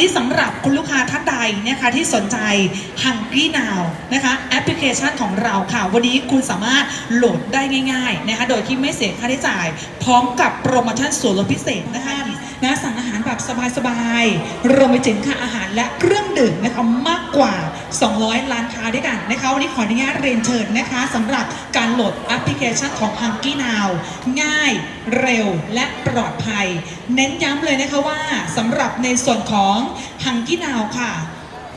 นี้สำหรับคุณลูกค้าท่านใดนะคะที่สนใจ Hungry Now นะคะแอปพลิเคชันของเราค่ะ วันนี้คุณสามารถโหลดได้ง่ายๆนะคะโดยที่ไม่เสียค่าใช้จ่าย พร้อมกับโปรโมชั่นส่วนลดพิเศษนะคะนะสั่งอาหารแบบสบายๆรวมไปถึงค่าอาหารและเครื่องดื่มนะคะมาก กว่า 200 ล้านค้าด้วยกันนะคะ วันนี้ขออนุญาตเรียนเชิญนะคะสำหรับการโหลดแอปพลิเคชันของ Hungry Now ง่าย เร็วและปลอดภัย เน้นย้ำเลยนะคะว่าสำหรับในส่วนของ Hungry Now ค่ะ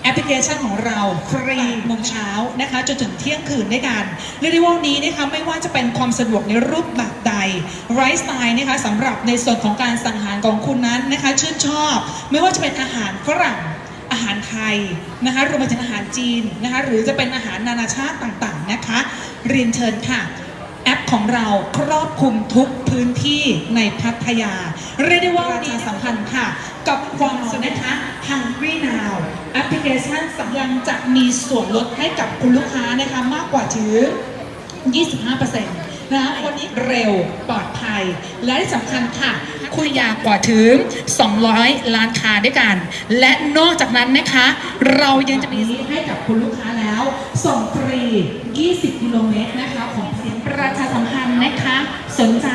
แอปพลิเคชันของเราฟรีโมงเช้านะคะจนถึงเที่ยงคืนด้วยกันเรียกได้ว่าวนนี้นะคะไม่ว่าจะเป็นความสะดวกในรูปแบบใดไลฟ์สไตล์นะคะสำหรับในส่วนของการสั่งอาหารของคุณนั้นนะคะชื่นชอบ ไม่ว่าจะเป็นอาหารฝรั่ง อาหารไทยนะคะรวมไปถึงอาหารจีนนะคะหรือจะเป็นอาหารนานาชาติต่างๆนะคะเรียนเชิญค่ะแอปของเราครอบคลุมทุกพื้นที่ในพัทยา เรียกได้ว่าวันนี้สำคัญค่ะ กับความสุนะคะ Hungry Now แอปพลิเคชันสำยังจะมีส่วนลดให้กับคุณลูกค้านะคะมากกว่าถึง 25%นะคะวันนี้เร็วปลอดภัย และที่สำคัญค่ะ คุยยากว่าถึง 200 ล้านค้าด้วยกัน และนอกจากนั้นนะคะ เรายังจะมีให้กับคุณลูกค้าแล้ว ส่งฟรี 20 กิโลเมตรนะคะของเสียงประชาสัมพันธ์นะคะ สนใจ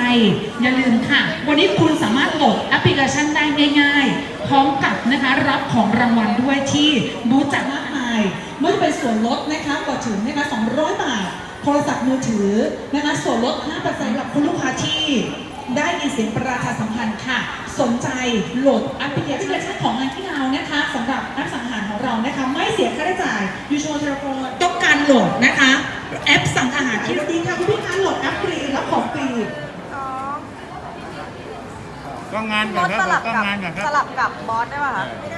อย่าลืมค่ะ วันนี้คุณสามารถโหลดแอปพลิเคชันได้ง่าย ๆ พร้อมกับนะคะรับของรางวัลด้วยที่รู้จักมากมายไม่ว่าจะเป็นส่วนลดนะคะกว่าถึงนะคะ 200 บาท โทรศัพท์มือถือนะคะ ส่วนลด 5%สำหรับคุณลูกค้าที่ ได้ยินเสียงประชาสัมพันธ์ค่ะ สนใจโหลดแอปพลิเคชันของงานที่เรานะคะสำหรับแอปสั่งอาหารของเรานะคะ ไม่เสียค่าใช้จ่ายยูช l เทเลโฟนต้องการโหลดนะคะ แอปสั่งอาหารที่ดีค่ะคุณพี่คะโหลดแอปฟรีรับของฟรีอ๋อก็งานบก่ออนสครับสลับก็กับงานก่อนคสรับลับกับบอสได้ป่ะคะไม่ได้